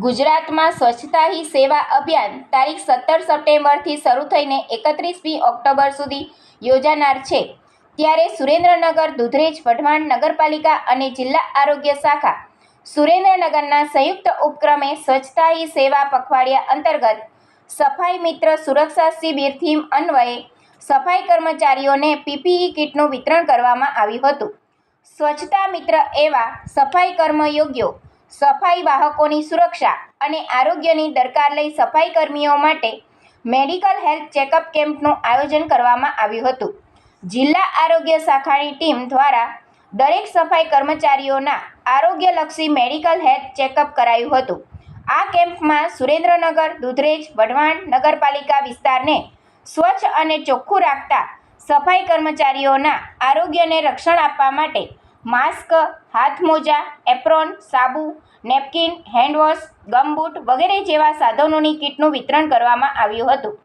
ગુજરાતમાં સ્વચ્છતા હી સેવા અભિયાન તારીખ સત્તર સપ્ટેમ્બરથી શરૂ થઈને એકત્રીસમી ઓક્ટોબર સુધી યોજાનાર છે. ત્યારે સુરેન્દ્રનગર, દુધરેજ, વઢવાણ નગરપાલિકા અને જિલ્લા આરોગ્ય શાખા સુરેન્દ્રનગરના સંયુક્ત ઉપક્રમે સ્વચ્છતા હી સેવા પખવાડિયા અંતર્ગત સફાઈ મિત્ર સુરક્ષા શિબિર થીમ અન્વયે સફાઈ કર્મચારીઓને પીપીઈ કિટનું વિતરણ કરવામાં આવ્યું હતું. સ્વચ્છતા મિત્ર એવા સફાઈ કર્મયોગ્યો સફાઈ વાહકોની સુરક્ષા અને આરોગ્યની દરકાર લઈ સફાઈ કર્મીઓ માટે મેડિકલ હેલ્થ ચેકઅપ કેમ્પનું આયોજન કરવામાં આવ્યું હતું. જિલ્લા આરોગ્ય શાખાની ટીમ દ્વારા દરેક સફાઈ કર્મચારીઓના આરોગ્યલક્ષી મેડિકલ હેલ્થ ચેકઅપ કરાયું હતું. આ કેમ્પમાં સુરેન્દ્રનગર, દુધરેજ, વઢવાણ નગરપાલિકા વિસ્તારને સ્વચ્છ અને ચોખ્ખું રાખતા સફાઈ કર્મચારીઓના આરોગ્યને રક્ષણ આપવા માટે માસ્ક હાથમોજા એપ્રોન, સાબુ, નેપકિન હેન્ડવોશ ગમબૂટ વગેરે જેવા સાધનોની કીટનું વિતરણ કરવામાં આવ્યું હતું.